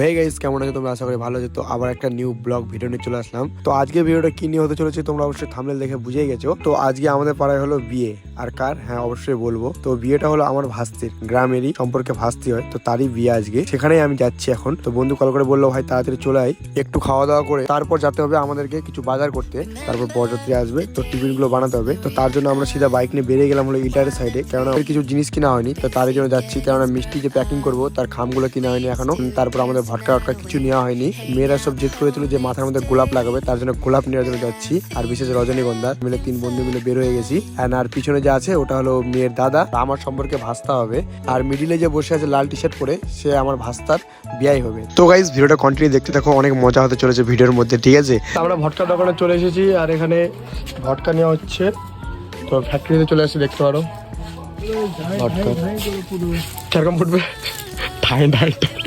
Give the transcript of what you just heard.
Hey guys কেমন আছে? তোমরা আশা করি ভালো আছো। আবার একটা নিউ ব্লগ ভিডিও নিয়ে চলে আসলাম। তো আজকে ভিডিওটা কি নিয়ে হতে চলেছে তোমরা অবশ্যই থামনেল দেখে বুঝেই গেছো। তো আজকে আমাদের পাড়ায় হলো বিয়ে। আর কার? হ্যাঁ অবশ্যই বলব। তো বিয়েটা হলো আমার ভাস্তির, গ্রামেরই সম্পর্কে ভাস্তি হয়। তো তারই বিয়ে আজকে। সেখানেই আমি যাচ্ছি এখন। তো বন্ধু কল করে বলল, ভাই, তাড়াতাড়ি চলে আয়। একটু খাওয়া দাওয়া করে তারপর যেতে হবে আমাদেরকে কিছু বাজার করতে। তারপর বরযাত্রী আসবে। তো টিফিনগুলো বানাতে হবে। তো তার জন্য আমরা সিধা বাইক নিয়ে বেরিয়ে গেলাম হলো ইটারের সাইডে কেননা কিছু জিনিস কিনা হয়নি। তো তার জন্য যাচ্ছি। কেননা মিষ্টি যে প্যাকিং করব, তার খামগুলো কিনা হয়নি এখনও। তারপর আমাদের ভটকা ভটকা কিছু নেওয়া হয়নি। মেয়েরা সব জেদ করেছিল যে মাথার মধ্যে গোলাপ লাগাবে তার জন্য গোলাপ নেওয়ার জন্য যাচ্ছি। আর বিশেষ রজনীগন্ধা মিলে তিন বন্ধু মিলে বের হয়ে গেছি। আর পিছনে যে আছে ওটা হলো মেয়ের দাদা। আমার সম্পর্কে ভাস্তা হবে। আর মিডিলে যে বসে আছে লাল টি শার্ট পরে সে আমার ভাস্তার বিয়াই হবে। তো গাইজ ভিডিওটা কন্টিনিউ দেখতে থাকো। অনেক মজা হতে চলেছে ভিডিওর মধ্যে ঠিক আছে? আমরা ভটকা দোকানে চলে এসেছি। আর এখানে ভটকা নেওয়া হচ্ছে। তো ফ্যাক্টরিতে চলে আসছে দেখতে পারো। ভটকা। কীরকম ফুটবে? ঠাই ঠাই ঠাই